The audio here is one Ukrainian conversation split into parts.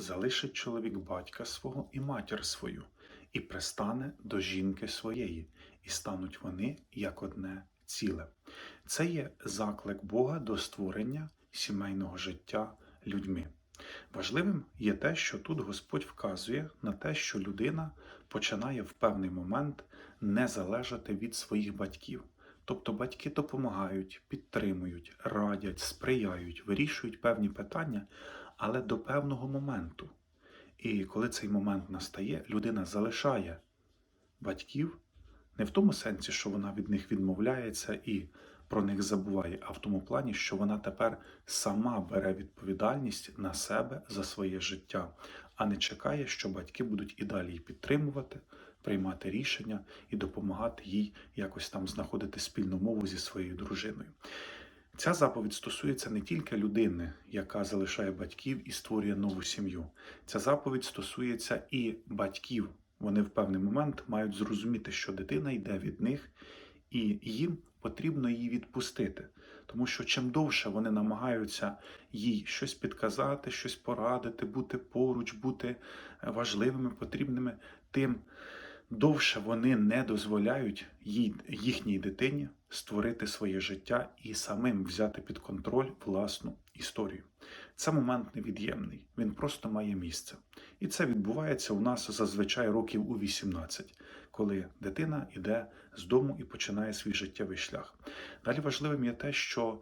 залишить чоловік батька свого і матір свою, і пристане до жінки своєї, і стануть вони як одне ціле. Це є заклик Бога до створення сімейного життя людьми. Важливим є те, що тут Господь вказує на те, що людина починає в певний момент не залежати від своїх батьків. Тобто батьки допомагають, підтримують, радять, сприяють, вирішують певні питання, але до певного моменту. І коли цей момент настає, людина залишає батьків не в тому сенсі, що вона від них відмовляється і про них забуває, а в тому плані, що вона тепер сама бере відповідальність на себе за своє життя, а не чекає, що батьки будуть і далі її підтримувати, приймати рішення і допомагати їй якось там знаходити спільну мову зі своєю дружиною. Ця заповідь стосується не тільки людини, яка залишає батьків і створює нову сім'ю. Ця заповідь стосується і батьків. Вони в певний момент мають зрозуміти, що дитина йде від них, і їм потрібно її відпустити. Тому що чим довше вони намагаються їй щось підказати, щось порадити, бути поруч, бути важливими, потрібними, тим довше вони не дозволяють їхній дитині створити своє життя і самим взяти під контроль власну історію. Це момент невід'ємний, він просто має місце. І це відбувається у нас зазвичай років у 18, коли дитина йде з дому і починає свій життєвий шлях. Далі важливим є те, що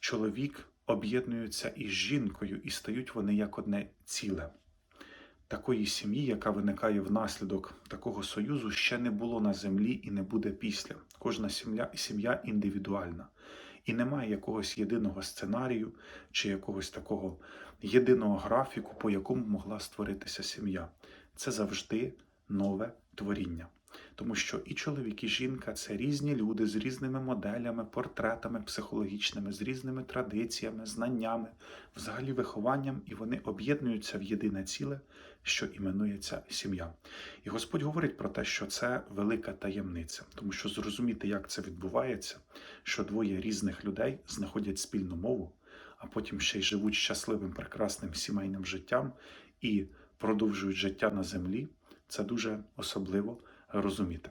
чоловік об'єднується із жінкою і стають вони як одне ціле. Такої сім'ї, яка виникає внаслідок такого союзу, ще не було на землі і не буде після. Кожна сім'я сім'я індивідуальна. І немає якогось єдиного сценарію чи якогось такого єдиного графіку, по якому могла створитися сім'я. Це завжди нове творіння. Тому що і чоловік, і жінка це різні люди з різними моделями, портретами психологічними, з різними традиціями, знаннями, взагалі вихованням, і вони об'єднуються в єдине ціле, що іменується сім'я. І Господь говорить про те, що це велика таємниця, тому що зрозуміти, як це відбувається, що двоє різних людей знаходять спільну мову, а потім ще й живуть щасливим, прекрасним сімейним життям і продовжують життя на землі. Це дуже особливо розуміти.